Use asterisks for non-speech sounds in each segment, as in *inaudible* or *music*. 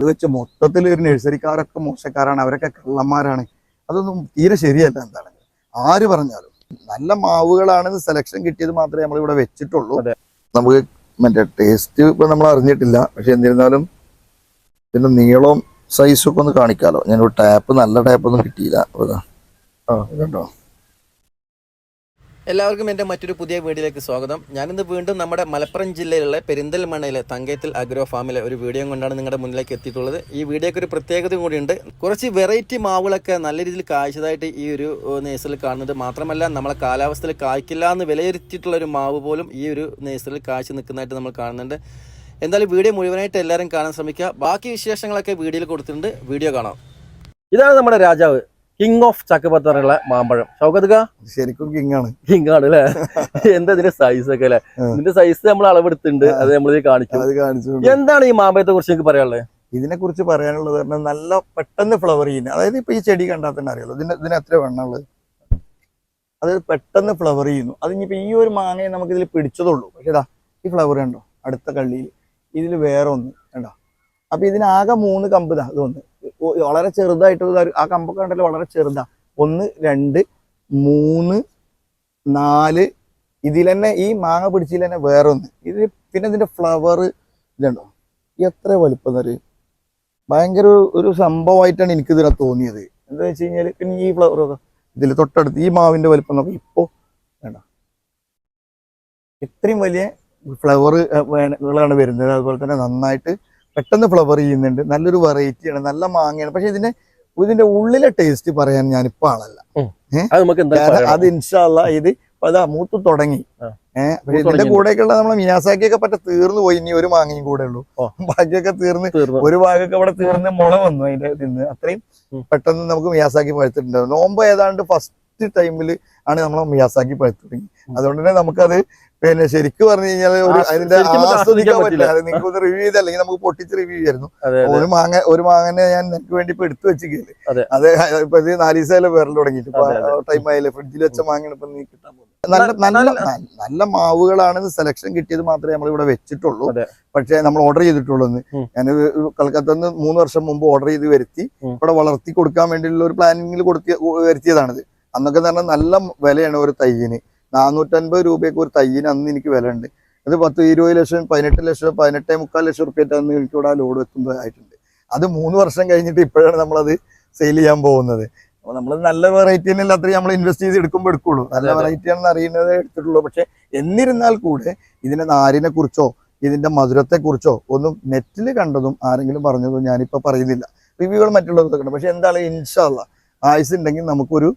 ഇത് വെച്ച് മൊത്തത്തിൽ ഒരു നഴ്സറിക്കാരൊക്കെ മോശക്കാരാണ് അവരൊക്കെ കള്ളന്മാരാണ്. അതൊന്നും തീരെ ശരിയല്ല എന്താണ് ആര് പറഞ്ഞാലും നല്ല മാവുകളാണ് സെലക്ഷൻ കിട്ടിയത് മാത്രമേ നമ്മൾ ഇവിടെ വെച്ചിട്ടുള്ളൂ. നമുക്ക് മറ്റേ ടേസ്റ്റ് ഇപ്പൊ നമ്മൾ അറിഞ്ഞിട്ടില്ല. പക്ഷെ എന്നിരുന്നാലും പിന്നെ നീളവും സൈസും ഒക്കെ ഒന്ന് കാണിക്കാമല്ലോ ഞാൻ ടാപ്പ് നല്ല ടാപ്പ് ഒന്നും കിട്ടിയില്ല. ഇതുണ്ടോ? എല്ലാവർക്കും എന്റെ മറ്റൊരു പുതിയ വീഡിയോയിലേക്ക് സ്വാഗതം. ഞാനിന്ന് വീണ്ടും നമ്മുടെ മലപ്പുറം ജില്ലയിലുള്ള പെരിന്തൽമണ്ണയിലെ തങ്കയത്തിൽ അഗ്രോ ഫാമിലെ ഒരു വീഡിയോ കൊണ്ടാണ് നിങ്ങളുടെ മുന്നിലേക്ക് എത്തിയിട്ടുള്ളത്. ഈ വീഡിയോയ്ക്ക് ഒരു പ്രത്യേകത കൂടിയുണ്ട്. കുറച്ച് വെറൈറ്റി മാവുകളൊക്കെ നല്ല രീതിയിൽ കായ്ച്ചതായിട്ട് ഈ ഒരു നേഴ്സറിൽ കാണുന്നത് മാത്രമല്ല നമ്മളെ കാലാവസ്ഥയിൽ കായ്ക്കില്ല എന്ന് വിലയിരുത്തിയിട്ടുള്ള ഒരു മാവ് പോലും ഈ ഒരു നേഴ്സറിൽ കാഴ്ച നിൽക്കുന്നതായിട്ട് നമ്മൾ കാണുന്നുണ്ട്. എന്തായാലും വീഡിയോ മുഴുവനായിട്ട് എല്ലാവരും കാണാൻ ശ്രമിക്കുക. ബാക്കി വിശേഷങ്ങളൊക്കെ വീഡിയോയിൽ കൊടുത്തിട്ടുണ്ട്. വീഡിയോ കാണാം. ഇതാണ് നമ്മുടെ രാജാവ്. കിങ് ഓഫ് ചക്കപ്പത്തറുള്ള മാമ്പഴം. ഷൗക്കത്തുക ശരിക്കും കിങ് ആണ്. കിങ് ആണ് അല്ലെ? *laughs* എന്താ ഇതിന്റെ സൈസ് ഒക്കെ അല്ലെ? ഇതിന്റെ സൈസ് നമ്മൾ അളവെടുത്തിട്ടുണ്ട്. അത് നമ്മൾ കാണിച്ചു എന്താണ് ഈ മാമ്പഴത്തെ കുറിച്ച് എനിക്ക് പറയാനുള്ളത്? ഇതിനെ കുറിച്ച് പറയാനുള്ളത് പറഞ്ഞാൽ നല്ല പെട്ടെന്ന് ഫ്ലവർ ചെയ്യുന്ന അതായത് ഇപ്പൊ ഈ ചെടി കണ്ടാൽ തന്നെ അറിയാലോ ഇതിന് ഇതിന് എത്ര വെണ്ണമുള്ളത് അത് പെട്ടെന്ന് ഫ്ലവർ ചെയ്യുന്നു. അത് ഇനിയിപ്പോ ഈ ഒരു മാങ്ങയെ നമുക്ക് ഇതിൽ പിടിച്ചതുള്ളൂ പക്ഷേ ഇതാ ഈ ഫ്ലവർ കണ്ടോ? അടുത്ത കള്ളിയിൽ. ഇതിൽ വേറെ ഒന്ന്. അപ്പൊ ഇതിനാകെ മൂന്ന് കമ്പ് ഇതാ ഇതൊന്ന് വളരെ ചെറുതായിട്ടുള്ള ആ കമ്പൊക്കെ കണ്ടല്ലോ വളരെ ചെറുതാ. ഒന്ന് രണ്ട് മൂന്ന് നാല്. ഇതിൽ തന്നെ ഈ മാങ്ങ പിടിച്ചതിൽ തന്നെ വേറെ ഒന്ന് ഇത് പിന്നെ ഇതിന്റെ ഫ്ലവർ ഇതുണ്ടോ എത്ര വലുപ്പം എന്നറിയും? ഭയങ്കര ഒരു- സംഭവമായിട്ടാണ് എനിക്ക് ഇതിനെ തോന്നിയത്. എന്താ വെച്ച് കഴിഞ്ഞാൽ പിന്നെ ഈ ഫ്ലവർ ഇതിൽ തൊട്ടടുത്ത് ഈ മാവിന്റെ വലുപ്പം നോക്കാം ഇപ്പോ വേണ്ട ഇത്രയും വലിയ ഫ്ലവർ ഫ്ലവറുകളാണ് വരുന്നത്. അതുപോലെ തന്നെ നന്നായിട്ട് പെട്ടെന്ന് ഫ്ലവർ ചെയ്യുന്നുണ്ട്. നല്ലൊരു വെറൈറ്റിയാണ് നല്ല മാങ്ങയാണ്. പക്ഷെ ഇതിന്റെ ഇതിന്റെ ഉള്ളിലെ ടേസ്റ്റ് പറയാൻ ഞാൻ ഞാനിപ്പോ ആളല്ല. അത് ഇൻഷാല്ല ഇത് ഇപ്പൊ അതാ മൂത്ത് തുടങ്ങി. ഏഹ് പക്ഷെ ഇതിന്റെ. കൂടെയൊക്കെയുള്ള നമ്മളെ മിയാസാക്കിയൊക്കെ പറ്റ തീർന്നു പോയി. ഇനി ഒരു മാങ്ങയും കൂടെ ഉള്ളൂ. ബാക്കിയൊക്കെ തീർന്ന് ഒരു ഭാഗമൊക്കെ അവിടെ തീർന്ന് മുള വന്നു അതിന്റെ നിന്ന് അത്രയും. പെട്ടെന്ന് നമുക്ക് മിയാസാക്കി പഴുത്തിട്ടുണ്ടായിരുന്നു. നോമ്പ് ഏതാണ്ട് ഫസ്റ്റ് ടൈമിൽ ആണ് നമ്മൾ മിയാസാക്കി പഴുത്തു തുടങ്ങി. അതുകൊണ്ട് തന്നെ നമുക്കത് പിന്നെ ശരിക്കും പറഞ്ഞു കഴിഞ്ഞാൽ ഒരു അതിന്റെ ആസ്വദിക്കാൻ പറ്റില്ല. അത് നിങ്ങൾക്ക് ഒന്ന് റിവ്യൂ ചെയ്ത് അല്ലെങ്കിൽ നമുക്ക് പൊട്ടിച്ച് റിവ്യൂ ചെയ്യായിരുന്നു. ഒരു മാങ്ങ ഒരു മാങ്ങനെ ഞാൻ നിനക്ക് വേണ്ടി ഇപ്പൊ എടുത്തു വെച്ചിരിക്കൽ അതെ. ഇപ്പൊ ഇത് നാല് വേറെ തുടങ്ങിയിട്ട്. ടൈം ആയില്ലേ? ഫ്രിഡ്ജിൽ വെച്ച മാങ്ങ ഇപ്പൊ നീ കിട്ടാൻ പോകുന്നത്. നല്ല നല്ല നല്ല- മാവുകളാണ് സെലക്ഷൻ കിട്ടിയത് മാത്രമേ നമ്മൾ ഇവിടെ വെച്ചിട്ടുള്ളൂ. പക്ഷെ നമ്മൾ ഓർഡർ ചെയ്തിട്ടുള്ളൂ ഞാൻ കൽക്കത്ത മൂന്ന് വർഷം മുമ്പ് ഓർഡർ ചെയ്ത് വരുത്തി. ഇവിടെ വളർത്തി കൊടുക്കാൻ വേണ്ടിയുള്ള ഒരു പ്ലാനിങ്ങിൽ കൊടുത്തി വരുത്തിയതാണിത്. അന്നൊക്കെ എന്ന് പറഞ്ഞാൽ നല്ല വിലയാണ് ഒരു തയ്യിന് നാനൂറ്റൻപത് രൂപയ്ക്ക് ഒരു തയ്യിന് അന്ന് എനിക്ക് വില ഉണ്ട് അത് പത്ത് ഇരുപത് ലക്ഷം പതിനെട്ട് ലക്ഷം പതിനെട്ടേ മുക്കാൽ ലക്ഷം റുപ്യറ്റ് അന്ന് എനിക്ക് ഇവിടെ ലോഡ് എത്തുമ്പോൾ ആയിട്ടുണ്ട്. അത് മൂന്ന് വർഷം കഴിഞ്ഞിട്ട് ഇപ്പോഴാണ് നമ്മളത് സെയിൽ ചെയ്യാൻ പോകുന്നത്. അപ്പോൾ നമ്മൾ നല്ല വെറൈറ്റി തന്നെ അത്രയും നമ്മൾ ഇൻവെസ്റ്റ് ചെയ്ത് എടുക്കുമ്പോൾ എടുക്കുള്ളൂ. നല്ല. വെറൈറ്റി ആണെന്ന് അറിയുന്നത് എടുത്തിട്ടുള്ളൂ. പക്ഷേ എന്നിരുന്നാൽ കൂടെ ഇതിന്റെ നാരിനെ കുറിച്ചോ ഇതിന്റെ മധുരത്തെ കുറിച്ചോ ഒന്നും നെറ്റിൽ കണ്ടതും ആരെങ്കിലും പറഞ്ഞതും ഞാനിപ്പോ പറയുന്നില്ല. റിവ്യൂകൾ മറ്റുള്ളവർക്ക് ഉണ്ട് പക്ഷേ എന്താണ്? ഇൻഷാല്ല ആയുസ് ഉണ്ടെങ്കിൽ നമുക്കൊരു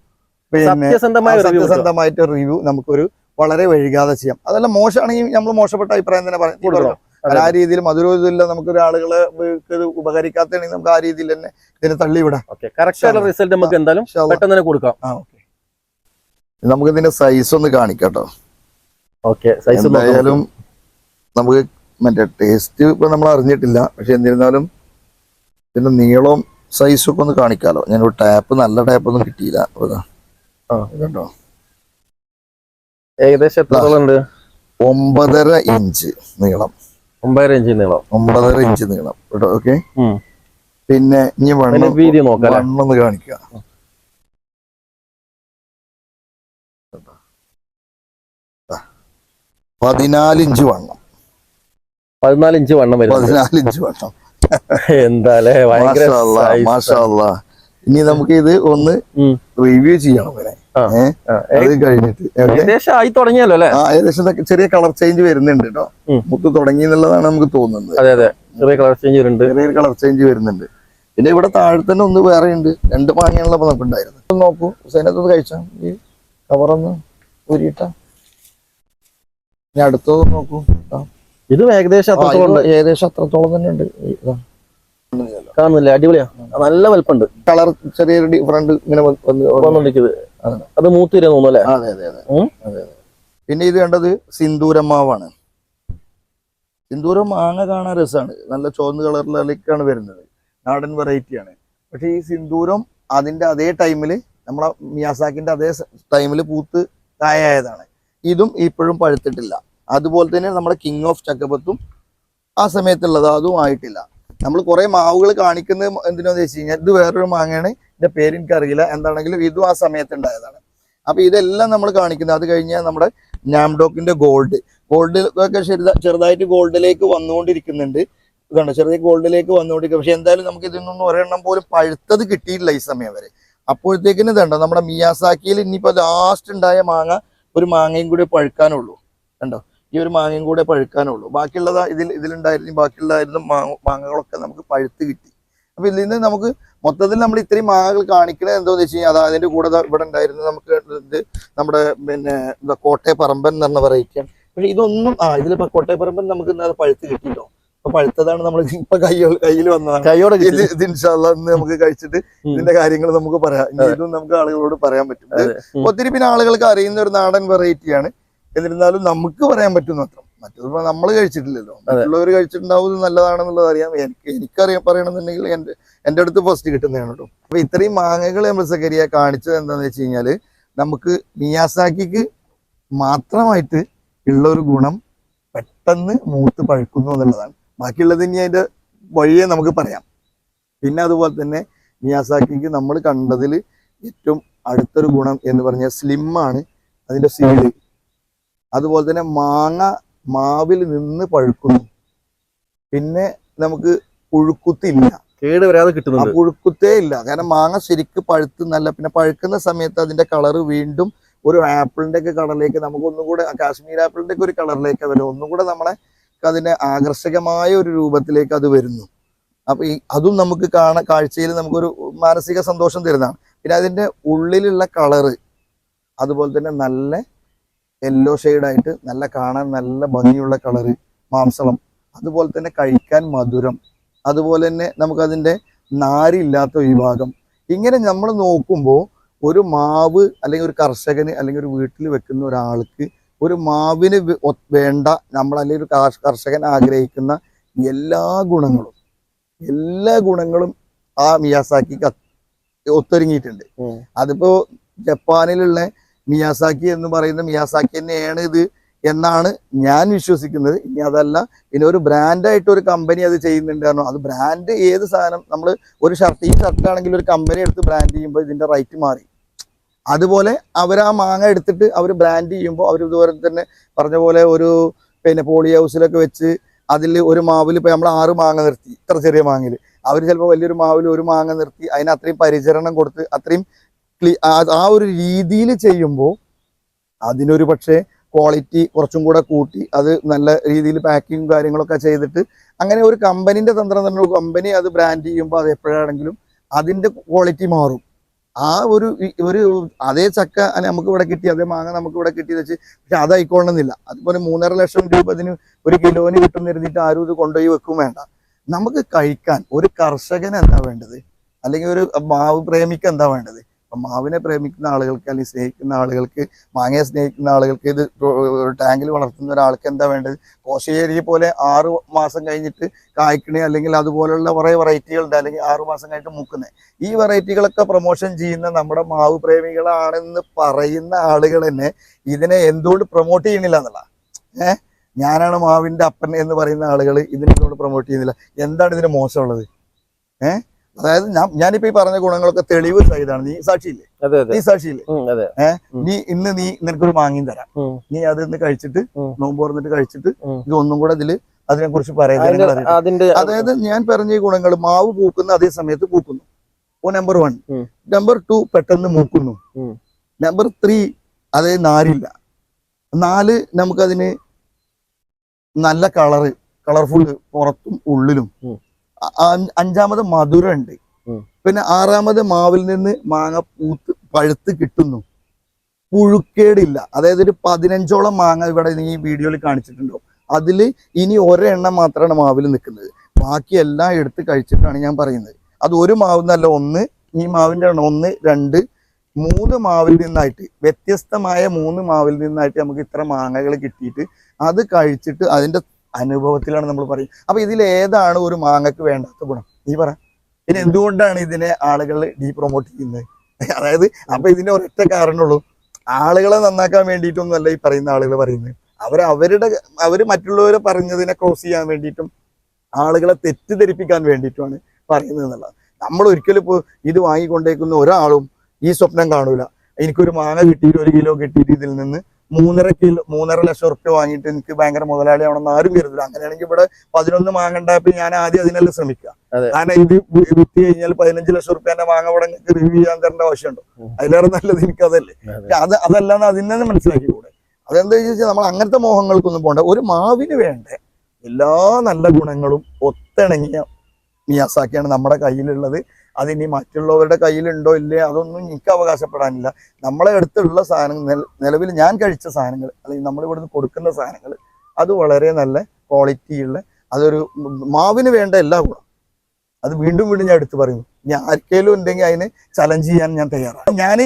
സത്യസന്ധമായ സത്യസന്ധമായിട്ട് റിവ്യൂ നമുക്കൊരു വളരെ വൈകാതെ ചെയ്യാം. അതല്ല മോശമാണെങ്കിൽ നമ്മൾ മോശപ്പെട്ട അഭിപ്രായം തന്നെ പറയാം. ആ രീതിയിൽ മധുരമില്ല നമുക്ക് ഒരാളുകൾ ഇത് ഉപകരിക്കാത്തതാണെങ്കിൽ നമുക്ക് ആ രീതിയിൽ തന്നെ ഇതിനെ തള്ളിവിടാം. റിസൾട്ട് നമുക്ക് എന്തായാലും പെട്ടെന്ന് തന്നെ കൊടുക്കാം. നമുക്ക് ഇതിന്റെ സൈസ് ഒന്ന് കാണിക്കാട്ടോ. ഓക്കെ സൈസ് എന്തായാലും നമുക്ക് മറ്റേ ടേസ്റ്റ് ഇപ്പൊ നമ്മൾ അറിഞ്ഞിട്ടില്ല. പക്ഷെ എന്നിരുന്നാലും ഇതിന്റെ നീളവും സൈസും ഒക്കെ ഒന്ന് കാണിക്കാലോ. ഞാനൊരു ടാപ്പ് നല്ല ടാപ്പ് ഒന്നും കിട്ടിയില്ല. അപ്പൊ ഇതുണ്ടോ ഏകദേശം എത്രത്തോളം ഉണ്ട് ഒമ്പതര ഇഞ്ച് നീളം. ഒമ്പതര ഇഞ്ച് നീളം. ഒമ്പതര ഇഞ്ച് നീളം. കേട്ടോ? ഓക്കെ. പിന്നെ ഇനി വണ്ണം വീതി നോക്കാം അല്ലേ? വണ്ണൊന്ന് കാണിക്കുക. പതിനാല് ഇഞ്ച് വണ്ണം. പതിനാല് ഇഞ്ച് വണ്ണം എന്താ പതിനാല് ഇഞ്ച് വണ്ണം. എന്താല്ലേ ഇനി നമുക്ക് ഇത് ഒന്ന് റിവ്യൂ ചെയ്യണം. അത് കഴിഞ്ഞിട്ട്? ഏകദേശം ആയി തുടങ്ങിയല്ലോ അല്ലേ? ആ ഏകദേശം ചെറിയ കളർ ചേഞ്ച് വരുന്നുണ്ട് കേട്ടോ. മുത്ത് തുടങ്ങി എന്നുള്ളതാണ് നമുക്ക് തോന്നുന്നത്. അതെ അതെ. ചെറിയ കളർ ചേഞ്ച് വരുന്നുണ്ട്. ചെറിയ കളർ ചേഞ്ച് വരുന്നുണ്ട്. പിന്നെ ഇവിടെ താഴെ തന്നെ ഒന്ന് വേറെ ഉണ്ട്. രണ്ട് മാങ്ങയാണല്ലോ നമുക്ക് ഉണ്ടായിരുന്നു നോക്കൂ. ഹുസൈനത്തൊന്ന് കഴിച്ചാ? ഈ കവറൊന്ന് ഊരിയിട്ട. ഇനി അടുത്തത് നോക്കൂ. ഇത് ഏകദേശം ഏകദേശം അത്രത്തോളം തന്നെ ഉണ്ട്. ഇതാ. കാണുന്നില്ല അടിപൊളിയാ. നല്ല വലുപ്പുണ്ട്. കളർ ചെറിയൊരു ഡിഫറന്റ് ഇങ്ങനെ വന്ന് വന്ന് വന്ന് വന്നോണ്ടിരിക്കുന്നത് അതെ. മൂത്ത് വരാൻ തോന്നുന്നു അല്ലേ? അതെ അതെ അതെ. പിന്നെ ഇത് കണ്ടത് സിന്ദൂരമാവാണ് സിന്ദൂരം മാങ്ങ കാണാൻ രസമാണ് നല്ല ചുവന്ന കളറിലേക്കാണ് വരുന്നത്. നാടൻ വെറൈറ്റിയാണ് പക്ഷെ ഈ സിന്ദൂരം അതിന്റെ അതേ ടൈമിൽ നമ്മളെ മിയാസാക്കിന്റെ അതേ ടൈമിൽ പൂത്ത് കായായതാണ്. ഇതും ഇപ്പോഴും പഴുത്തിട്ടില്ല. അതുപോലെ തന്നെ നമ്മുടെ കിങ് ഓഫ് ചക്കപ്പത്തും ആ സമയത്തുള്ളത് അതും ആയിട്ടില്ല. നമ്മൾ കുറെ മാവുകൾ കാണിക്കുന്നത് എന്തിനാന്ന് വെച്ച് കഴിഞ്ഞാൽ ഇത് വേറൊരു മാങ്ങയാണ്. ഇതിന്റെ പേര് എനിക്കറിയില്ല. എന്താണെങ്കിലും ഇതും ആ സമയത്ത് ഉണ്ടായതാണ്. അപ്പൊ ഇതെല്ലാം നമ്മൾ കാണിക്കുന്നത് അത് കഴിഞ്ഞാൽ നമ്മുടെ നാംഡോക്കിന്റെ ഗോൾഡ്. ഗോൾഡ് ഒക്കെ ചെറുതായിട്ട് ഗോൾഡിലേക്ക് വന്നുകൊണ്ടിരിക്കുന്നുണ്ട്. ഇതാണ് ചെറിയ ഗോൾഡിലേക്ക് വന്നുകൊണ്ടിരിക്കുക പക്ഷെ എന്തായാലും നമുക്ക് ഇതിൽ നിന്നും ഒരെണ്ണം പോലും പഴുത്തത് കിട്ടിയിട്ടില്ല ഈ സമയം വരെ. അപ്പോഴത്തേക്കിന് ഇതുണ്ടോ നമ്മുടെ മിയാസാക്കിയിൽ ഇനിയിപ്പോ ലാസ്റ്റ് ഉണ്ടായ മാങ്ങ ഒരു മാങ്ങയും കൂടി പഴുക്കാനുള്ളൂ. കണ്ടോ? ഈ ഒരു മാങ്ങയും കൂടെ പഴുക്കാനുള്ളൂ. ബാക്കിയുള്ളത് ഇതിൽ ഇതിലുണ്ടായിരുന്നു ബാക്കിയുള്ളതായിരുന്നു മാങ്ങ മാങ്ങകളൊക്കെ നമുക്ക് പഴുത്ത് കിട്ടി. അപ്പൊ ഇതിൽ നിന്ന് നമുക്ക് മൊത്തത്തിൽ നമ്മൾ ഇത്രയും മാങ്ങകൾ കാണിക്കണത് എന്താന്ന് വെച്ച് കഴിഞ്ഞാൽ അത് അതിന്റെ കൂടെ ഇവിടെ ഉണ്ടായിരുന്നു നമുക്ക് ഇത് നമ്മുടെ പിന്നെ എന്താ കോട്ടയപ്പറമ്പൻ എന്ന് പറഞ്ഞ വെറൈറ്റിയാണ് പക്ഷെ ഇതൊന്നും ആ ഇതിലിപ്പോ കോട്ടയപ്പറമ്പൻ നമുക്ക് ഇന്ന് അത് പഴുത്ത് കിട്ടിയിട്ടോ? അപ്പൊ പഴുത്തതാണ് നമ്മൾ ഇപ്പൊ കൈയോ കയ്യിൽ വന്നതാണ്. കൈയോടെ ഇത് ഇത് ഇൻഷാല്ല ഇന്ന് നമുക്ക് കഴിച്ചിട്ട് ഇതിന്റെ കാര്യങ്ങൾ നമുക്ക് പറയാം. ഇതും നമുക്ക് ആളുകളോട് പറയാൻ പറ്റും. ഒത്തിരി പിന്നെ ആളുകൾക്ക് അറിയുന്ന ഒരു നാടൻ വെറൈറ്റിയാണ് എന്നിരുന്നാലും നമുക്ക് പറയാൻ പറ്റും മാത്രം. മറ്റത് നമ്മൾ കഴിച്ചിട്ടില്ലല്ലോ. മറ്റുള്ളവർ കഴിച്ചിട്ടുണ്ടാവും നല്ലതാണെന്നുള്ളത് അറിയാം. എനിക്ക് എനിക്കറിയാൻ പറയണമെന്നുണ്ടെങ്കിൽ എന്റെ എന്റെ അടുത്ത് ഫസ്റ്റ് കിട്ടുന്നതാണ് കേട്ടോ. അപ്പൊ ഇത്രയും മാങ്ങകൾ നമ്മൾ സക്കരിയ കാണിച്ചത് എന്താണെന്ന് വെച്ച് കഴിഞ്ഞാൽ നമുക്ക് മിയാസാക്കിക്ക് മാത്രമായിട്ട് ഉള്ള ഒരു ഗുണം പെട്ടെന്ന് മൂത്ത് പഴുക്കുന്നു എന്നുള്ളതാണ്. ബാക്കിയുള്ളത് ഇനി അതിന്റെ വഴിയെ നമുക്ക് പറയാം. പിന്നെ അതുപോലെ തന്നെ മിയാസാക്കിക്ക് നമ്മൾ കണ്ടതിൽ ഏറ്റവും അടുത്തൊരു ഗുണം എന്ന് പറഞ്ഞാൽ സ്ലിം ആണ്. അതിന്റെ സീഡ് അതുപോലെ തന്നെ മാങ്ങ മാവിൽ നിന്ന് പഴുക്കുന്നു. പിന്നെ നമുക്ക് പുഴുക്കുത്തില്ല കേട് വരാതെ കിട്ടുന്നുണ്ട്. പുഴുക്കുത്തേ ഇല്ല. കാരണം മാങ്ങ ശരിക്ക് പഴുത്ത് നല്ല പിന്നെ പഴുക്കുന്ന സമയത്ത് അതിന്റെ കളറ് വീണ്ടും ഒരു ആപ്പിളിന്റെ ഒക്കെ കളറിലേക്ക് നമുക്ക് ഒന്നും കൂടെ കാശ്മീർ ആപ്പിളിന്റെ ഒക്കെ ഒരു കളറിലേക്ക് വരും ഒന്നും കൂടെ നമ്മളെ അതിന്റെ ആകർഷകമായ ഒരു രൂപത്തിലേക്ക് അത് വരുന്നു. അപ്പൊ ഈ അതും നമുക്ക് കാണ കാഴ്ചയിൽ നമുക്കൊരു മാനസിക സന്തോഷം തരുന്നതാണ്. പിന്നെ അതിന്റെ ഉള്ളിലുള്ള കളറ് അതുപോലെ തന്നെ നല്ല യെല്ലോ ആയിട്ട് നല്ല കാണാൻ നല്ല ഭംഗിയുള്ള കളറ് മാംസളം അതുപോലെ തന്നെ കഴിക്കാൻ മധുരം അതുപോലെ തന്നെ നമുക്കതിന്റെ നാരില്ലാത്ത വിഭാഗം. ഇങ്ങനെ നമ്മൾ നോക്കുമ്പോൾ ഒരു മാവ് അല്ലെങ്കിൽ ഒരു കർഷകന് അല്ലെങ്കിൽ ഒരു വീട്ടിൽ വെക്കുന്ന ഒരാൾക്ക് ഒരു മാവിന് വേണ്ട നമ്മൾ അല്ലെങ്കിൽ ഒരു കർഷകൻ ആഗ്രഹിക്കുന്ന എല്ലാ ഗുണങ്ങളും എല്ലാ ഗുണങ്ങളും ആ മിയാസാക്കി ഒത്തൊരുങ്ങിയിട്ടുണ്ട്. അതിപ്പോ ജപ്പാനിലുള്ള മിയാസാക്കി എന്ന് പറയുന്ന മിയാസാക്കി തന്നെയാണ് ഇത് എന്നാണ് ഞാൻ വിശ്വസിക്കുന്നത്. ഇനി അതല്ല പിന്നെ ഒരു ബ്രാൻഡായിട്ട് ഒരു കമ്പനി അത് ചെയ്യുന്നുണ്ട് കാരണം അത് ബ്രാൻഡ് ഏത് സാധനം നമ്മൾ ഒരു ഷർട്ട് ഈ ഷർട്ട് ആണെങ്കിൽ ഒരു കമ്പനി എടുത്ത് ബ്രാൻഡ് ചെയ്യുമ്പോൾ ഇതിന്റെ റേറ്റ് മാറി. അതുപോലെ അവർ ആ മാങ്ങ എടുത്തിട്ട് അവർ ബ്രാൻഡ് ചെയ്യുമ്പോൾ അവർ ഇതുപോലെ തന്നെ പറഞ്ഞ പോലെ ഒരു പിന്നെ പോളി ഹൗസിലൊക്കെ വെച്ച് അതിൽ ഒരു മാവിൽ ഇപ്പോൾ നമ്മൾ ആറ് മാങ്ങ നിർത്തി ഇത്ര ചെറിയ മാങ്ങയിൽ അവർ ചിലപ്പോൾ വലിയൊരു മാവിൽ ഒരു മാങ്ങ നിർത്തി അതിന് അത്രയും പരിചരണം കൊടുത്ത് അത്രയും ആ- ഒരു രീതിയിൽ ചെയ്യുമ്പോൾ അതിനൊരു പക്ഷേ ക്വാളിറ്റി കുറച്ചും കൂടെ കൂട്ടി അത് നല്ല രീതിയിൽ പാക്കിങ്ങും കാര്യങ്ങളൊക്കെ ചെയ്തിട്ട് അങ്ങനെ ഒരു കമ്പനീന്റെ തന്ത്രം തന്നെ കമ്പനി അത് ബ്രാൻഡ് ചെയ്യുമ്പോൾ അത് എപ്പോഴാണെങ്കിലും അതിന്റെ ക്വാളിറ്റി മാറും. ആ ഒരു ഒരു അതേ ചക്ക നമുക്ക് ഇവിടെ കിട്ടി അതേ മാങ്ങ നമുക്ക് ഇവിടെ കിട്ടി വെച്ച് പക്ഷെ അതായിക്കൊള്ളണമെന്നില്ല അതുപോലെ മൂന്നര ലക്ഷം രൂപ അതിന് ഒരു കിലോന് കിട്ടും കരുതിയിട്ട് ആരും ഇത് കൊണ്ടുപോയി വെക്കും വേണ്ട. നമുക്ക് കഴിക്കാൻ ഒരു കർഷകൻ എന്താ വേണ്ടത്? അല്ലെങ്കിൽ ഒരു മാവ് പ്രേമിക്ക് എന്താ വേണ്ടത്? അപ്പൊ മാവിനെ പ്രേമിക്കുന്ന ആളുകൾക്ക് അല്ലെങ്കിൽ സ്നേഹിക്കുന്ന ആളുകൾക്ക് മാങ്ങയെ സ്നേഹിക്കുന്ന ആളുകൾക്ക് ഇത് ടാങ്കിൽ വളർത്തുന്ന ഒരാൾക്ക് എന്താ വേണ്ടത്? കോശേരി പോലെ ആറ് മാസം കഴിഞ്ഞിട്ട് കായ്ക്കണി അല്ലെങ്കിൽ അതുപോലുള്ള കുറേ വെറൈറ്റികളുണ്ട് അല്ലെങ്കിൽ ആറ് മാസം കഴിഞ്ഞിട്ട് മൂക്കുന്നത് ഈ വെറൈറ്റികളൊക്കെ പ്രൊമോഷൻ ചെയ്യുന്ന നമ്മുടെ മാവ് പ്രേമികളാണെന്ന് പറയുന്ന ആളുകൾ തന്നെ ഇതിനെ എന്തുകൊണ്ട് പ്രൊമോട്ട് ചെയ്യണില്ല എന്നുള്ള. ഏഹ് ഞാനാണ് മാവിന്റെ അപ്പൻ എന്ന് പറയുന്ന ആളുകൾ ഇതിനെ പ്രൊമോട്ട് ചെയ്യുന്നില്ല? എന്താണ് ഇതിന് മോശമുള്ളത്? ഏഹ് അതായത് ഞാൻ ഞാനിപ്പോ ഈ പറഞ്ഞ ഗുണങ്ങളൊക്കെ തെളിവ് സഹിതമാണ്. നീ സാക്ഷിയില്ലേ? നീ സാക്ഷിയില്ലേ? ഏഹ് നീ ഇന്ന് നീ നിനക്കൊരു മാങ്ങിയും തരാം. നീ അത് ഇന്ന് കഴിച്ചിട്ട് നോമ്പ് തുറന്നിട്ട് കഴിച്ചിട്ട്. ഇത് ഒന്നും കൂടെ ഇതിൽ അതിനെ കുറിച്ച് അതായത് ഞാൻ പറഞ്ഞ ഈ ഗുണങ്ങൾ മാവ് പൂക്കുന്ന അതേ സമയത്ത് പൂക്കുന്നു. ഓ നമ്പർ വൺ നമ്പർ ടു പെട്ടെന്ന് മൂക്കുന്നു. നമ്പർ ത്രീ അത് നാരില്ല. നാല് നമുക്കതിന് നല്ല കളറ് കളർഫുൾ പുറത്തും ഉള്ളിലും. അഞ്ചാമത് മധുരം ഉണ്ട് പിന്നെ ആറാമത് മാവിൽ നിന്ന് മാങ്ങ പൂത്ത് പഴുത്ത് കിട്ടുന്നു. പുഴുക്കേടില്ല. അതായത് ഒരു പതിനഞ്ചോളം മാങ്ങ ഇവിടെ ഈ വീഡിയോയിൽ കാണിച്ചിട്ടുണ്ടോ അതിൽ ഇനി ഒരെണ്ണം മാത്രമാണ് മാവിൽ നിൽക്കുന്നത്. ബാക്കി എല്ലാം എടുത്ത് കഴിച്ചിട്ടാണ് ഞാൻ പറയുന്നത്. അത് ഒരു മാവ് എന്നല്ല ഒന്ന് ഈ മാവിന്റെ എണ്ണം ഒന്ന് രണ്ട് മൂന്ന് മാവിൽ നിന്നായിട്ട് വ്യത്യസ്തമായ മൂന്ന് മാവിൽ നിന്നായിട്ട് നമുക്ക് ഇത്ര മാങ്ങകൾ കിട്ടിയിട്ട് അത് കഴിച്ചിട്ട് അതിന്റെ അനുഭവത്തിലാണ് നമ്മൾ പറയും. അപ്പൊ ഇതിൽ ഏതാണ് ഒരു മാങ്ങക്ക് വേണ്ടാത്ത ഗുണം? നീ പറ. പിന്നെ എന്തുകൊണ്ടാണ് ഇതിനെ ആളുകൾ ഡീ പ്രൊമോട്ട് ചെയ്യുന്നത്? *laughs* അതായത് അപ്പൊ ഇതിന്റെ ഒരൊറ്റ കാരണമുള്ളൂ. ആളുകളെ നന്നാക്കാൻ വേണ്ടിയിട്ടൊന്നുമല്ല ഈ പറയുന്ന ആളുകൾ പറയുന്നത്. അവർ അവരുടെ അവർ മറ്റുള്ളവരെ പറഞ്ഞതിനെ ക്രോസ് ചെയ്യാൻ വേണ്ടിയിട്ടും ആളുകളെ തെറ്റിദ്ധരിപ്പിക്കാൻ വേണ്ടിയിട്ടുമാണ് പറയുന്നത് എന്നുള്ളത്. നമ്മൾ ഒരിക്കലും ഇപ്പോൾ ഇത് വാങ്ങിക്കൊണ്ടേക്കുന്ന ഒരാളും ഈ സ്വപ്നം കാണൂല. എനിക്കൊരു മാങ്ങ കിട്ടിയിട്ട് ഒരു കിലോ കിട്ടിയിട്ട് ഇതിൽ നിന്ന് മൂന്നര കിലോ മൂന്നര ലക്ഷം റുപ്യ വാങ്ങിയിട്ട് എനിക്ക് ഭയങ്കര മുതലാളിയാവണമെന്ന് ആരും കരുതില്ല അങ്ങനെയാണെങ്കിൽ ഇവിടെ പതിനൊന്ന് മാങ്ങ ഉണ്ടായപ്പോൾ ഞാൻ ആദ്യം അതിനെല്ലാം ശ്രമിക്കുക. കാരണം ഇത് വിറ്റ് കഴിഞ്ഞാൽ പതിനഞ്ച് ലക്ഷം റുപ്യന്റെ മാങ്ങ ഇവിടെ റിവ്യൂ ചെയ്യാൻ തരേണ്ട ആവശ്യമുണ്ടോ. അതിലേറെ നല്ലത് എനിക്ക് അതല്ലേ. അത് അതല്ലാന്ന് അതിൽ നിന്ന് മനസ്സിലാക്കിക്കൂടെ? അതെന്താ ചോദിച്ചാൽ നമ്മൾ അങ്ങനത്തെ മോഹങ്ങൾക്കൊന്നും പോകണ്ട. ഒരു മാവിന് വേണ്ട എല്ലാ നല്ല ഗുണങ്ങളും ഒത്തിണങ്ങിയ മിയാസാക്കിയാണ് നമ്മുടെ കയ്യിലുള്ളത്. അതിനി മറ്റുള്ളവരുടെ കയ്യിലുണ്ടോ ഇല്ലേ അതൊന്നും എനിക്ക് അവകാശപ്പെടാനില്ല. നമ്മളെ അടുത്തുള്ള സാധനങ്ങൾ നില- നിലവിൽ ഞാൻ കഴിച്ച സാധനങ്ങൾ അല്ലെങ്കിൽ നമ്മളിവിടുന്ന് കൊടുക്കുന്ന സാധനങ്ങൾ അത് വളരെ നല്ല ക്വാളിറ്റിയുള്ള അതൊരു മാവിന് വേണ്ട എല്ലാ ഗുണം. അത് വീണ്ടും വീണ്ടും ഞാൻ എടുത്തു പറയുന്നു. ഞാൻ ആർക്കേലും ഉണ്ടെങ്കിൽ അതിന് ചലഞ്ച് ചെയ്യാൻ ഞാൻ തയ്യാറാണ്. ഞാൻ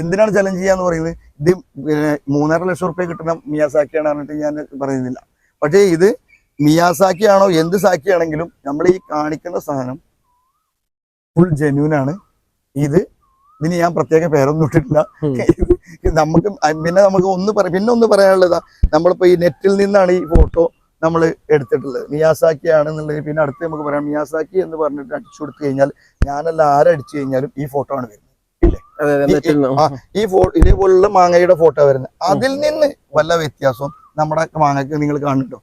എന്തിനാണ് ചലഞ്ച് ചെയ്യാന്ന് പറയുന്നത്? ഇത് മൂന്നര ലക്ഷം റുപ്യ കിട്ടുന്ന മിയാസാക്കിയാണ് പറഞ്ഞിട്ട് ഞാൻ പറയുന്നില്ല. പക്ഷേ ഇത് മിയാസാക്കിയാണോ എന്ത് സാക്കിയാണെങ്കിലും നമ്മൾ ഈ കാണിക്കുന്ന സാധനം ഫുൾ ജെന്യൂൻ ആണ്. ഇത് ഇതിന് ഞാൻ പ്രത്യേക പേരൊന്നും ഇട്ടിട്ടില്ല. നമുക്ക് പിന്നെ നമുക്ക് ഒന്ന് പറ പിന്നെ ഒന്ന് പറയാനുള്ളതാ നമ്മളിപ്പോ ഈ നെറ്റിൽ നിന്നാണ് ഈ ഫോട്ടോ നമ്മൾ എടുത്തിട്ടുള്ളത്. മിയാസാക്കി ആണെന്നുള്ളത് പിന്നെ അടുത്ത് നമുക്ക് പറയാം. മിയാസാക്കി എന്ന് പറഞ്ഞിട്ട് അടിച്ചു കൊടുത്തു കഴിഞ്ഞാൽ ഞാനല്ല ആരടിച്ചു കഴിഞ്ഞാലും ഈ ഫോട്ടോ ആണ് വരുന്നത്. ഈ ഫോ ഇതേപോലുള്ള മാങ്ങയുടെ ഫോട്ടോ വരുന്നത്. അതിൽ നിന്ന് വല്ല വ്യത്യാസവും നമ്മുടെ മാങ്ങയ്ക്ക് നിങ്ങൾ കാണുന്നുണ്ടോ?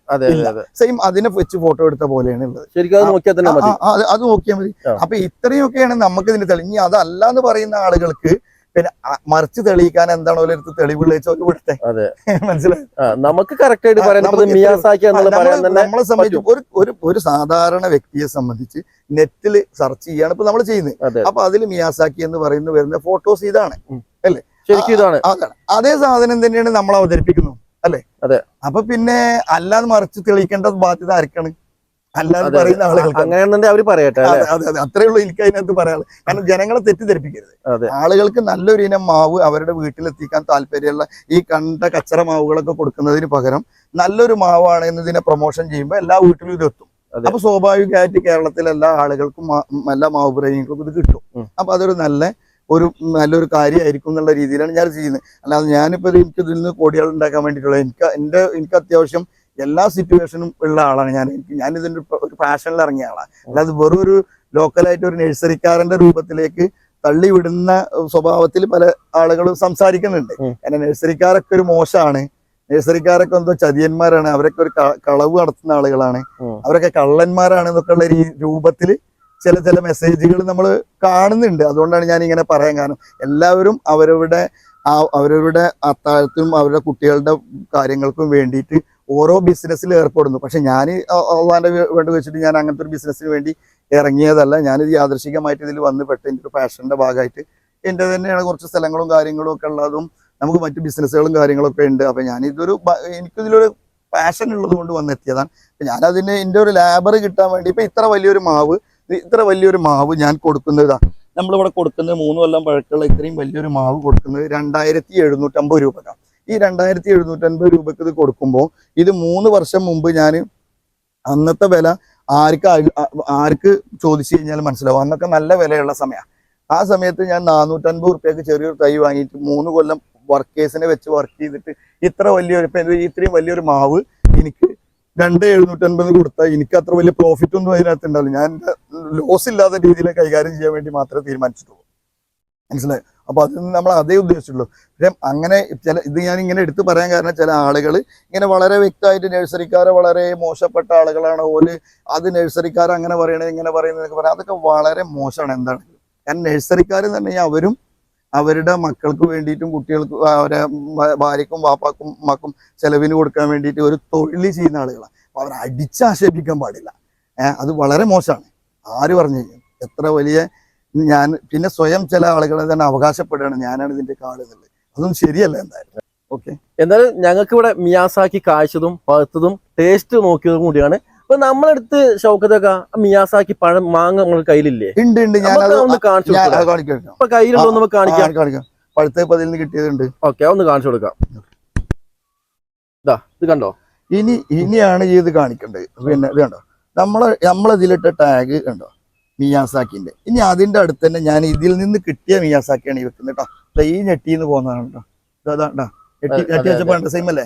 സെയിം അതിനെ വെച്ച് ഫോട്ടോ എടുത്ത പോലെയാണ് ഉള്ളത്. ശരിക്കും അത് നോക്കിയാൽ മതി. അപ്പൊ ഇത്രയൊക്കെയാണ് നമുക്ക് ഇതിന്റെ തെളിഞ്ഞ് അതല്ല എന്ന് പറയുന്ന ആളുകൾക്ക് പിന്നെ മറിച്ച് തെളിയിക്കാൻ എന്താണോ ഒരിടത്ത് തെളിവുകൾ വെച്ചോ വിടട്ടെ. *laughs* മനസ്സിലായി? നമുക്ക് കറക്റ്റ് ആയിട്ട് നമ്മളെ സംബന്ധിച്ച് ഒരു ഒരു ഒരു സാധാരണ വ്യക്തിയെ സംബന്ധിച്ച് നെറ്റിൽ സെർച്ച് ചെയ്യാണ് ഇപ്പൊ നമ്മൾ ചെയ്യുന്നത്. അപ്പൊ അതിൽ മിയാസാക്കി എന്ന് പറയുന്ന വരുന്ന ഫോട്ടോസ് ഇതാണ്. ശരിക്കും ഇതാണ്. അതാണ്. അതേ സാധനം തന്നെയാണ് നമ്മൾ അവതരിപ്പിക്കുന്നത്. അല്ലെ? അതെ. അപ്പൊ പിന്നെ അല്ലാതെ മറിച്ച് തെളിയിക്കേണ്ട ബാധ്യത ആർക്കാണ്? അല്ലാതെ പറയുന്ന ആളുകൾക്ക് അങ്ങനെയാണെന്നുണ്ടെങ്കിൽ അവർ പറയട്ടെ അതെ അതെ അതെ. അത്രേ ഉള്ളൂ എനിക്ക് അതിനകത്ത് പറയാനുള്ളത്. കാരണം ജനങ്ങളെ തെറ്റിദ്ധരിപ്പിക്കരുത്. ആളുകൾക്ക് നല്ലൊരു ഇനം മാവ് അവരുടെ വീട്ടിലെത്തിക്കാൻ താല്പര്യമുള്ള ഈ കണ്ട കച്ചറ മാവുകളൊക്കെ കൊടുക്കുന്നതിന് പകരം നല്ലൊരു മാവാണ് എന്നതിനെ പ്രൊമോഷൻ ചെയ്യുമ്പോൾ എല്ലാ വീട്ടിലും ഇത് എത്തും. അപ്പൊ സ്വാഭാവികമായിട്ട് കേരളത്തിലെ എല്ലാ ആളുകൾക്കും എല്ലാ മാവ് പ്രേമികൾക്കും ഇത് കിട്ടും. അപ്പൊ അതൊരു നല്ല ഒരു നല്ലൊരു കാര്യമായിരിക്കും എന്നുള്ള രീതിയിലാണ് ഞാൻ ചെയ്യുന്നത്. അല്ലാതെ ഞാനിപ്പോൾ എനിക്ക് ഇതിൽ നിന്ന് കോടികൾ ഉണ്ടാക്കാൻ വേണ്ടിയിട്ടുള്ള എനിക്ക് എന്റെ എനിക്ക് അത്യാവശ്യം എല്ലാ സിറ്റുവേഷനും ഉള്ള ആളാണ് ഞാൻ. എനിക്ക് ഞാൻ ഇതിന്റെ ഒരു- ഫാഷനിൽ പാഷനിൽ ഇറങ്ങിയ ആളാണ് അല്ലാതെ വെറും ഒരു ലോക്കലായിട്ട് ഒരു നഴ്സറിക്കാരന്റെ രൂപത്തിലേക്ക് തള്ളിവിടുന്ന സ്വഭാവത്തിൽ പല ആളുകളും സംസാരിക്കുന്നുണ്ട്. കാരണം നഴ്സറിക്കാരൊക്കെ ഒരു മോശമാണ്. നഴ്സറിക്കാരൊക്കെ എന്തോ ചതിയന്മാരാണ്. അവരൊക്കെ ഒരു കളവ് നടത്തുന്ന ആളുകളാണ്. അവരൊക്കെ കള്ളന്മാരാണ് എന്നൊക്കെ ഉള്ള രൂപത്തിൽ ചില ചില മെസ്സേജുകൾ നമ്മൾ കാണുന്നുണ്ട്. അതുകൊണ്ടാണ് ഞാൻ ഇങ്ങനെ പറയാൻ കാരണം. എല്ലാവരും അവരവരുടെ ആ അവരവരുടെ അത്താഴത്തിനും അവരുടെ കുട്ടികളുടെ കാര്യങ്ങൾക്കും വേണ്ടിയിട്ട് ഓരോ ബിസിനസ്സിൽ ഏർപ്പെടുന്നു. പക്ഷെ ഞാൻ അള്ളാന്റെ വേണ്ടി വെച്ചിട്ട് ഞാൻ അങ്ങനത്തെ ഒരു ബിസിനസ്സിന് വേണ്ടി ഇറങ്ങിയതല്ല. ഞാനിത് യാദൃശികമായിട്ട് ഇതിൽ വന്ന് പെട്ട് എന്റെ ഒരു പാഷന്റെ ഭാഗമായിട്ട് എന്റെ തന്നെയാണ് കുറച്ച് സ്ഥലങ്ങളും കാര്യങ്ങളും ഒക്കെ ഉള്ളതും നമുക്ക് മറ്റു ബിസിനസ്സുകളും കാര്യങ്ങളൊക്കെ ഉണ്ട്. അപ്പം ഞാനിതൊരു എനിക്കിതിലൊരു പാഷൻ ഉള്ളത് കൊണ്ട് വന്നെത്തിയതാണ്. അപ്പം ഞാനതിന് എന്റെ ഒരു ലാബർ കിട്ടാൻ വേണ്ടി ഇപ്പം ഇത്ര വലിയൊരു മാവ് ഇത്ര വലിയൊരു മാവ് ഞാൻ കൊടുക്കുന്നത്. നമ്മളിവിടെ കൊടുക്കുന്നത് മൂന്ന് കൊല്ലം പഴക്കമുള്ള ഇത്രയും വലിയൊരു മാവ് കൊടുക്കുന്നത് രണ്ടായിരത്തി എഴുന്നൂറ്റമ്പത് രൂപക്കാണ് ഈ രണ്ടായിരത്തി എഴുന്നൂറ്റമ്പത് രൂപക്ക് ഇത് കൊടുക്കുമ്പോൾ ഇത് മൂന്ന് വർഷം മുമ്പ് ഞാൻ അന്നത്തെ വില ആർക്ക് ആർക്ക് ചോദിച്ചു കഴിഞ്ഞാൽ മനസ്സിലാവും. അന്നൊക്കെ നല്ല വിലയുള്ള സമയമാണ് ആ സമയത്ത് ഞാൻ നാനൂറ്റൻപത് റുപ്യക്ക് ചെറിയൊരു തൈ വാങ്ങിയിട്ട് മൂന്ന് കൊല്ലം വർക്കേഴ്സിനെ വെച്ച് വർക്ക് ചെയ്തിട്ട് ഇത്ര വലിയൊരു ഇത്രയും വലിയൊരു മാവ് എനിക്ക് രണ്ട് എഴുന്നൂറ്റൻപത് കൊടുത്താൽ എനിക്ക് അത്ര വലിയ പ്രോഫിറ്റ് ഒന്നും അതിനകത്ത് ഉണ്ടാവില്ല. ഞാൻ ലോസ് ഇല്ലാത്ത രീതിയിൽ കൈകാര്യം ചെയ്യാൻ വേണ്ടി മാത്രമേ തീരുമാനിച്ചിട്ടുള്ളൂ. മനസ്സിലായി? അപ്പൊ നിന്ന് നമ്മൾ അതേ ഉദ്ദേശിച്ചുള്ളൂ പക്ഷേ അങ്ങനെ ചില ഇത് ഞാൻ ഇങ്ങനെ എടുത്തു പറയാൻ കാരണം ചില ആളുകൾ ഇങ്ങനെ വളരെ വ്യക്തമായിട്ട് നഴ്സറിക്കാരെ വളരെ മോശപ്പെട്ട ആളുകളാണ്. ഓൽ അത് നഴ്സറിക്കാർ അങ്ങനെ പറയണത് ഇങ്ങനെ പറയുന്നതൊക്കെ പറയാം അതൊക്കെ വളരെ മോശമാണ്. എന്താണ്? കാരണം നഴ്സറിക്കാർ എന്ന് പറഞ്ഞാൽ അവരും അവരുടെ മക്കൾക്ക് വേണ്ടിയിട്ടും കുട്ടികൾക്ക് അവരെ ഭാര്യക്കും വാപ്പാക്കും മക്കും ചെലവിന് കൊടുക്കാൻ വേണ്ടിയിട്ട് ഒരു തൊഴിൽ ചെയ്യുന്ന ആളുകളാണ്. അപ്പൊ അവരെ അടിച്ചാക്ഷേപിക്കാൻ പാടില്ല. അത് വളരെ മോശമാണ്. ആര് പറഞ്ഞു? എത്ര വലിയ ഞാൻ പിന്നെ സ്വയം ചില ആളുകളെ തന്നെ അവകാശപ്പെടുകയാണ്. ഞാനാണ് ഇതിന്റെ കാളുന്നുള്ളത് അതൊന്നും ശരിയല്ല എന്തായാലും. ഓക്കെ എന്തായാലും ഞങ്ങൾക്ക് ഇവിടെ മിയാസാക്കി കാഴ്ചതും പഴുത്തതും ടേസ്റ്റ് നോക്കിയതും കൂടിയാണ്. അപ്പൊ നമ്മളെടുത്ത് ഷൗക്കത്തൊക്കെ മിയാസാക്കി പഴം മാങ്ങ നമ്മുടെ കയ്യിലില്ലേ? ഉണ്ട് ഉണ്ട്. ഞാൻ ഒന്ന് കാണിച്ചു അപ്പൊ കയ്യിലുണ്ടോ നമുക്ക് കാണിക്കാം. കാണിക്കാം പഴുത്ത പതിൽ നിന്ന് കിട്ടിയതുണ്ട്. ഓക്കെ ഒന്ന് കാണിച്ചു കൊടുക്കാം. ഇതാ ഇത് കണ്ടോ? ഇനി ഇനിയാണ് ഈ ഇത് കാണിക്കേണ്ടത്. പിന്നെ ഇത് കണ്ടോ? നമ്മളെ നമ്മളതിലിട്ട ടാഗ് കണ്ടോ? മിയാസാക്കിന്റെ ഇനി അതിന്റെ അടുത്ത് തന്നെ ഞാൻ ഇതിൽ നിന്ന് കിട്ടിയ മിയാസാക്കിയാണ് ഈ വെക്കുന്നത് കേട്ടോ. ഈ ഞെട്ടിന്ന് പോകുന്നതാണ് കേട്ടോ. ഇതാണ്ടാ ഇതാ, ഇതാ. ഞെട്ടി ഞെട്ടി വെച്ചപ്പോൾ വെച്ചപ്പോ സെയിം അല്ലേ?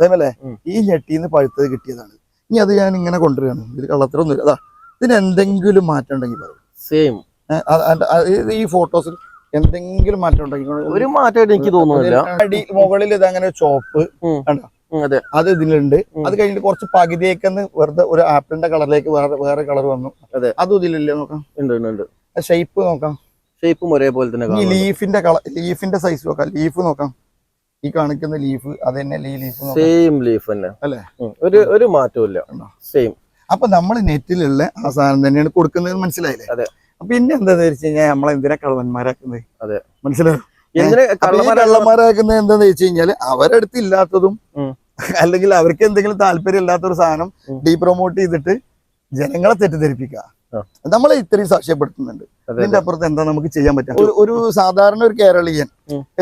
സെയിം അല്ലേ? ഈ ഞെട്ടിന്ന് പഴുത്തത് കിട്ടിയതാണ്. ഇനി അത് ഞാൻ ഇങ്ങനെ കൊണ്ടുവരികയാണ്. ഇത് കള്ളത്തരൊന്നും അതാ ഇതിന് എന്തെങ്കിലും മാറ്റം ഉണ്ടെങ്കിൽ പറയും. സെയിം ഈ ഫോട്ടോസിൽ എന്തെങ്കിലും മാറ്റം ഉണ്ടെങ്കിൽ ഒരു മാറ്റമായിട്ട് എനിക്ക് തോന്നുന്നില്ല. അടി മുകളിൽ ഇത് അങ്ങനെ ചോപ്പ്. കണ്ടോ? അതെ. അത് ഇതിലുണ്ട്. അത് കഴിഞ്ഞിട്ട് കുറച്ച് പകുതിയേക്കെന്ന് വെറുതെ ഒരു ആപ്പിളിന്റെ കളറിലേക്ക് വേറെ വേറെ കളർ വന്നു. അതെ. അതും ഇതിലില്ലേ നോക്കാം. ഉണ്ട് ഷേപ്പ് നോക്കാം. ഷേപ്പും ഒരേപോലെ തന്നെ. ലീഫിന്റെ കളർ ലീഫിന്റെ സൈസ് നോക്കാം. ലീഫ് നോക്കാം. ഈ കാണിക്കുന്ന ലീഫ് അത് തന്നെ ലീഫ് സെയിം ലീഫ് തന്നെ. അല്ലേ? ഒരു ഒരു മാറ്റവും ഇല്ല സെയിം അപ്പൊ നമ്മൾ നെറ്റിലുള്ള ആ സാധനം തന്നെയാണ് കൊടുക്കുന്നത് മനസ്സിലായില്ലേ? അതെ. അപ്പൊ പിന്നെ എന്താന്ന് വെച്ച് കഴിഞ്ഞാൽ നമ്മളെന്തിനാ കളവന്മാരാക്കുന്നത് അതെ. മനസ്സിലായോ? കള്ളന്മാരാക്കുന്നത് എന്താന്ന് വെച്ച് കഴിഞ്ഞാൽ അവരടുത്ത് ഇല്ലാത്തതും അല്ലെങ്കിൽ അവർക്ക് എന്തെങ്കിലും താല്പര്യം ഇല്ലാത്ത ഒരു സാധനം. ഡീ പ്രൊമോട്ട് ചെയ്തിട്ട് ജനങ്ങളെ തെറ്റിദ്ധരിപ്പിക്കുക. നമ്മൾ നമ്മളെ ഇത്രയും സാക്ഷ്യപ്പെടുത്തുന്നുണ്ട്. ഇതിന്റെ അപ്പുറത്ത് എന്താ നമുക്ക് ചെയ്യാൻ പറ്റുക? ഒരു സാധാരണ ഒരു കേരളീയൻ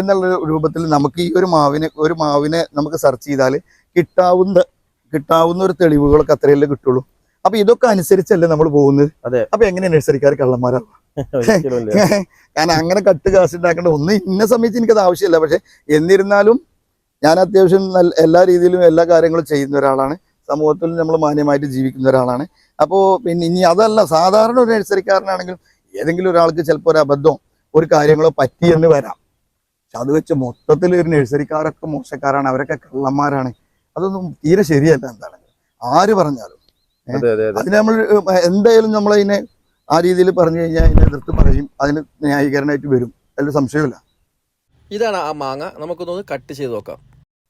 എന്നുള്ള രൂപത്തിൽ നമുക്ക് ഈ ഒരു മാവിനെ ഒരു മാവിനെ നമുക്ക് സെർച്ച് ചെയ്താൽ കിട്ടാവുന്ന കിട്ടാവുന്ന ഒരു തെളിവുകളൊക്കെ അത്രയല്ലേ കിട്ടുള്ളൂ. അപ്പൊ ഇതൊക്കെ അനുസരിച്ചല്ലേ നമ്മൾ പോകുന്നത്. അപ്പൊ എങ്ങനെ നഴ്സറിക്കാർ കള്ളന്മാരാ ഒരിക്കലും ഇല്ല. *laughs* *laughs* കാരണം അങ്ങനെ കട്ട് കാശ് ഉണ്ടാക്കേണ്ട ഒന്നും ഇന്ന സമയത്ത് എനിക്കത് ആവശ്യമില്ല. പക്ഷെ എന്നിരുന്നാലും ഞാൻ അത്യാവശ്യം എല്ലാ രീതിയിലും എല്ലാ കാര്യങ്ങളും ചെയ്യുന്ന ഒരാളാണ്. സമൂഹത്തിൽ നമ്മൾ മാന്യമായിട്ട് ജീവിക്കുന്ന ഒരാളാണ്. അപ്പോൾ പിന്നെ ഇനി അതല്ല സാധാരണ ഒരു നഴ്സറിക്കാരനാണെങ്കിലും ഏതെങ്കിലും ഒരാൾക്ക് ചിലപ്പോൾ ഒരു അബദ്ധം ഒരു കാര്യങ്ങളോ പറ്റിയെന്ന് വരാം. പക്ഷെ അത് വെച്ച് മൊത്തത്തിൽ ഒരു നഴ്സറിക്കാരൊക്കെ മോശക്കാരാണ്. അവരൊക്കെ കള്ളന്മാരാണ്. അതൊന്നും തീരെ ശരിയല്ല എന്താണ് ആര് പറഞ്ഞാലും. അതെ അതെ അതെ. അതിന് നമ്മൾ എന്തായാലും നമ്മളതിനെ ആ രീതിയിൽ പറഞ്ഞു കഴിഞ്ഞാൽ അതിനെ എതിർത്ത് പറയും അതിന് ന്യായീകരണമായിട്ട് വരും. അതിൽ സംശയമില്ല. ഇതാണ് ആ മാങ്ങ. നമുക്കൊന്ന് കട്ട് ചെയ്ത് നോക്കാം.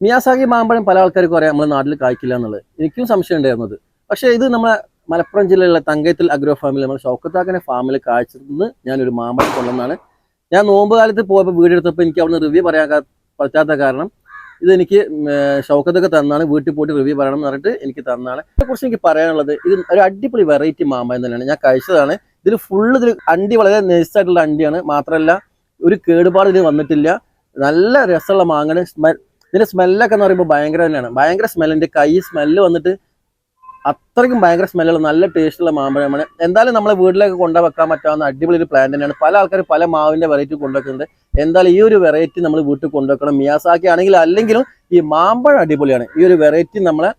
മിയാസാഗി മാമ്പഴം പല ആൾക്കാർക്കും അറിയാം. നമ്മുടെ നാട്ടിൽ കായ്ക്കില്ല എന്നുള്ളത്. എനിക്കും സംശയം ഉണ്ടായിരുന്നത്. പക്ഷേ ഇത് നമ്മളെ മലപ്പുറം ജില്ലയിലുള്ള തങ്കയത്തിൽ അഗ്രോ ഫാമിൽ നമ്മൾ ഷൗക്കത്താക്കനെ ഫാമിൽ കാഴ്ചന്ന് ഞാനൊരു മാമ്പഴം കൊള്ളുന്നതാണ് ഞാൻ നോമ്പ് കാലത്ത് പോയപ്പോൾ വീടെടുത്തപ്പോൾ എനിക്ക് അവിടുന്ന് റിവ്യൂ പറയാൻ പറ്റാത്ത കാരണം ഇതെനിക്ക് ഷൗക്കത്തൊക്കെ തന്നാണ്. വീട്ടിൽ പോയിട്ട് റിവ്യൂ പറയണം എന്ന് പറഞ്ഞിട്ട് എനിക്ക് തന്നാണ്. ഇതിനെക്കുറിച്ച് എനിക്ക് പറയാനുള്ളത് ഇത് ഒരു അടിപൊളി വെറൈറ്റി മാമ്പഴം തന്നെയാണ്. ഞാൻ കഴിച്ചതാണ്. ഇതിൽ ഫുള്ള് ഇതിൽ അണ്ടി വളരെ നൈസായിട്ടുള്ള അണ്ടിയാണ്. മാത്രമല്ല ഒരു കേടുപാട് ഇതിന് വന്നിട്ടില്ല. നല്ല രസമുള്ള മാങ്ങയുടെ സ്മെൽ ഇതിന്റെ സ്മെല്ലൊക്കെ എന്ന് പറയുമ്പോൾ ഭയങ്കര തന്നെയാണ്. ഭയങ്കര സ്മെല്ലിന്റെ കൈ സ്മെല്ല് വന്നിട്ട് അത്രയ്ക്കും ഭയങ്കര സ്മെല്ലുള്ള നല്ല ടേസ്റ്റുള്ള മാമ്പഴമാണ് എന്തായാലും നമ്മളെ വീട്ടിലേക്ക് കൊണ്ടുവെക്കാൻ വെക്കാൻ പറ്റാവുന്ന അടിപൊളി ഒരു പ്ലാൻ തന്നെയാണ്. പല ആൾക്കാർ പല മാവിന്റെ വെറൈറ്റി കൊണ്ടുവെക്കുന്നുണ്ട്. എന്തായാലും ഈ ഒരു വെറൈറ്റി നമ്മൾ വീട്ടിൽ കൊണ്ടുവെക്കണം. മിയാസാക്കി ആണെങ്കിൽ അല്ലെങ്കിലും ഈ മാമ്പഴം അടിപൊളിയാണ്. ഈ ഒരു വെറൈറ്റി നമ്മളെ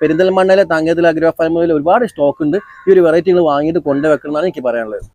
പെരിന്തൽമണ്ണയിലെ തങ്കത്തിൽ അഗ്രോ ഫാമിലിയിൽ ഒരുപാട് സ്റ്റോക്ക് ഉണ്ട്. ഈ ഒരു വെറൈറ്റികൾ വാങ്ങിയിട്ട് കൊണ്ടുവെക്കണം എന്നാണ് എനിക്ക് പറയാനുള്ളത്.